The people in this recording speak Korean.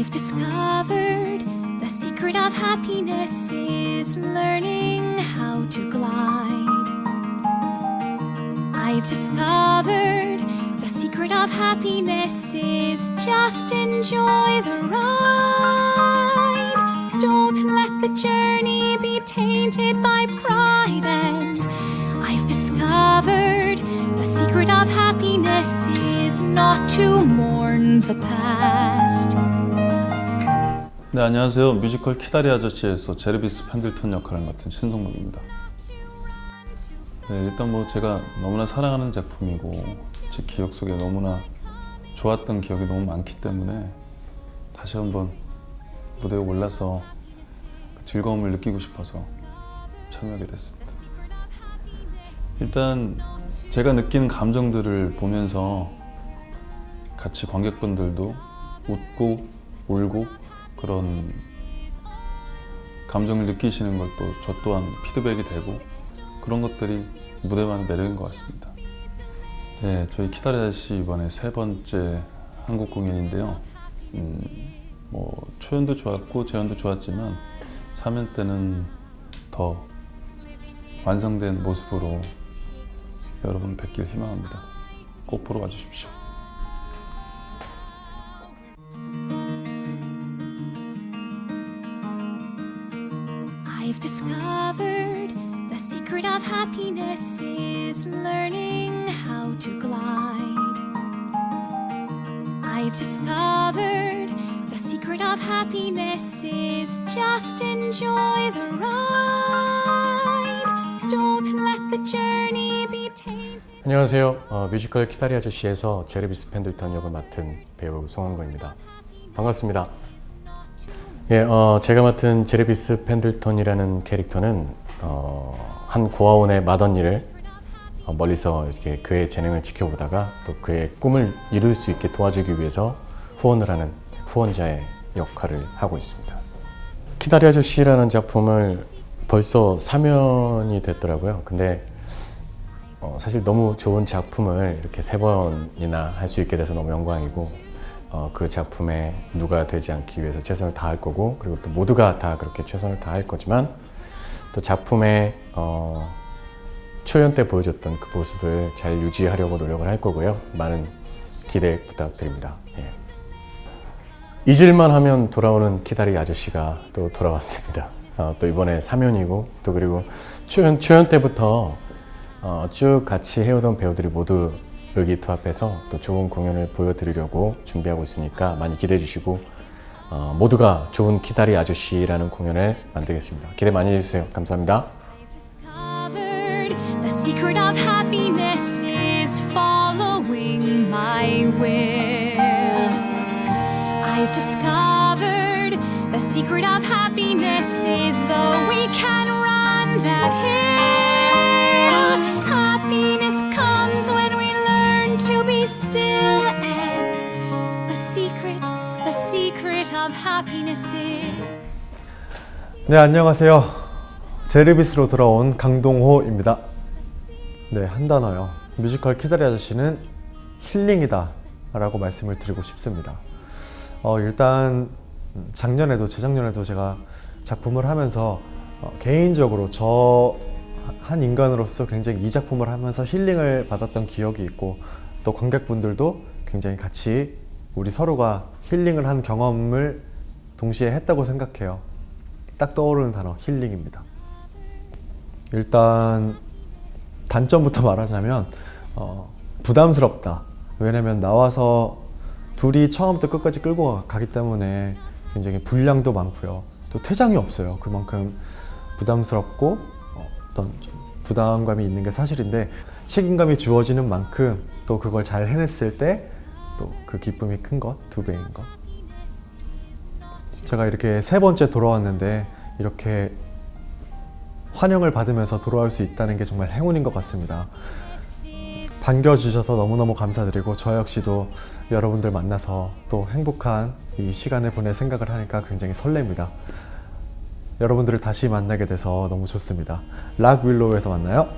I've discovered the secret of happiness is learning how to glide. I've discovered the secret of happiness is just enjoy the ride. Don't let the journey be tainted by pride. And I've discovered the secret of happiness is not to mourn the past. 네, 안녕하세요. 뮤지컬 키다리 아저씨에서 제르비스 펜들턴 역할을 맡은 신동국입니다. 네, 일단 뭐 제가 너무나 사랑하는 작품이고 제 기억 속에 너무나 좋았던 기억이 너무 많기 때문에 다시 한번 무대에 올라서 그 즐거움을 느끼고 싶어서 참여하게 됐습니다. 일단 제가 느끼는 감정들을 보면서 같이 관객분들도 웃고 울고 그런 감정을 느끼시는 걸또저 또한 피드백이 되고 그런 것들이 무대만의 매력인 것 같습니다. 네, 저희 아저씨 이번에 세 번째 한국 공연인데요. 음, 뭐 초연도 좋았고 재연도 좋았지만 3연 때는 더 완성된 모습으로 여러분 뵙길 희망합니다. 꼭 보러 와주십시오. I've discovered the secret of happiness is learning how to glide. I've discovered the secret of happiness is just enjoy the ride. Don't let the journey be tainted. 안녕하세요. 어, 뮤지컬 키다리 아저씨에서 제르비스 펜들턴 역을 맡은 배우 송원거입니다. 반갑습니다. 예, 어, 제가 맡은 제르비스 펜들턴이라는 캐릭터는 어, 한 고아원의 맏언니를 어, 멀리서 이렇게 그의 재능을 지켜보다가 또 그의 꿈을 이룰 수 있게 도와주기 위해서 후원을 하는 후원자의 역할을 하고 있습니다. 키다리 아저씨라는 작품을 벌써 3년이 됐더라고요. 근데 어, 사실 너무 좋은 작품을 이렇게 세 번이나 할 수 있게 돼서 너무 영광이고 어, 그 작품에 누가 되지 않기 위해서 최선을 다할 거고 그리고 또 모두가 다 그렇게 최선을 다할 거지만 또 작품의 어, 초연 때 보여줬던 그 모습을 잘 유지하려고 노력을 할 거고요. 많은 기대 부탁드립니다. 예. 잊을만 하면 돌아오는 키다리 아저씨가 또 돌아왔습니다. 어, 또 이번에 3연이고 또 그리고 초연, 초연 때부터 어, 쭉 같이 해오던 배우들이 모두 의기투합해서 또 좋은 공연을 보여드리려고 준비하고 있으니까 많이 기대해 주시고 어, 모두가 좋은 키다리 아저씨라는 공연을 만들겠습니다. 기대 많이 해주세요. 감사합니다. secret of happiness 네, 안녕하세요. 제르비스로 돌아온 강동호입니다. 네, 한 단어요. 뮤지컬 키다리 아저씨는 힐링이다 라고 말씀을 드리고 싶습니다. 어, 일단 음, 작년에도 재작년에도 제가 작품을 하면서 어, 개인적으로 저 한 인간으로서 굉장히 이 작품을 하면서 힐링을 받았던 기억이 있고 또 관객분들도 굉장히 같이 우리 서로가 힐링을 한 경험을 동시에 했다고 생각해요. 딱 떠오르는 단어 힐링입니다. 일단 단점부터 말하자면 어, 부담스럽다. 왜냐면 나와서 둘이 처음부터 끝까지 끌고 가기 때문에 굉장히 분량도 많고요. 또 퇴장이 없어요. 그만큼 부담스럽고 어, 어떤 좀 부담감이 있는 게 사실인데 책임감이 주어지는 만큼 또 그걸 잘 해냈을 때 또 그 기쁨이 큰 것, 두 배인 것. 제가 이렇게 세 번째 돌아왔는데 이렇게 환영을 받으면서 돌아올 수 있다는 게 정말 행운인 것 같습니다. 반겨주셔서 너무너무 감사드리고 저 역시도 여러분들 만나서 또 행복한 이 시간을 보낼 생각을 하니까 굉장히 설렙니다. 여러분들을 다시 만나게 돼서 너무 좋습니다. 락 윌로우에서 만나요.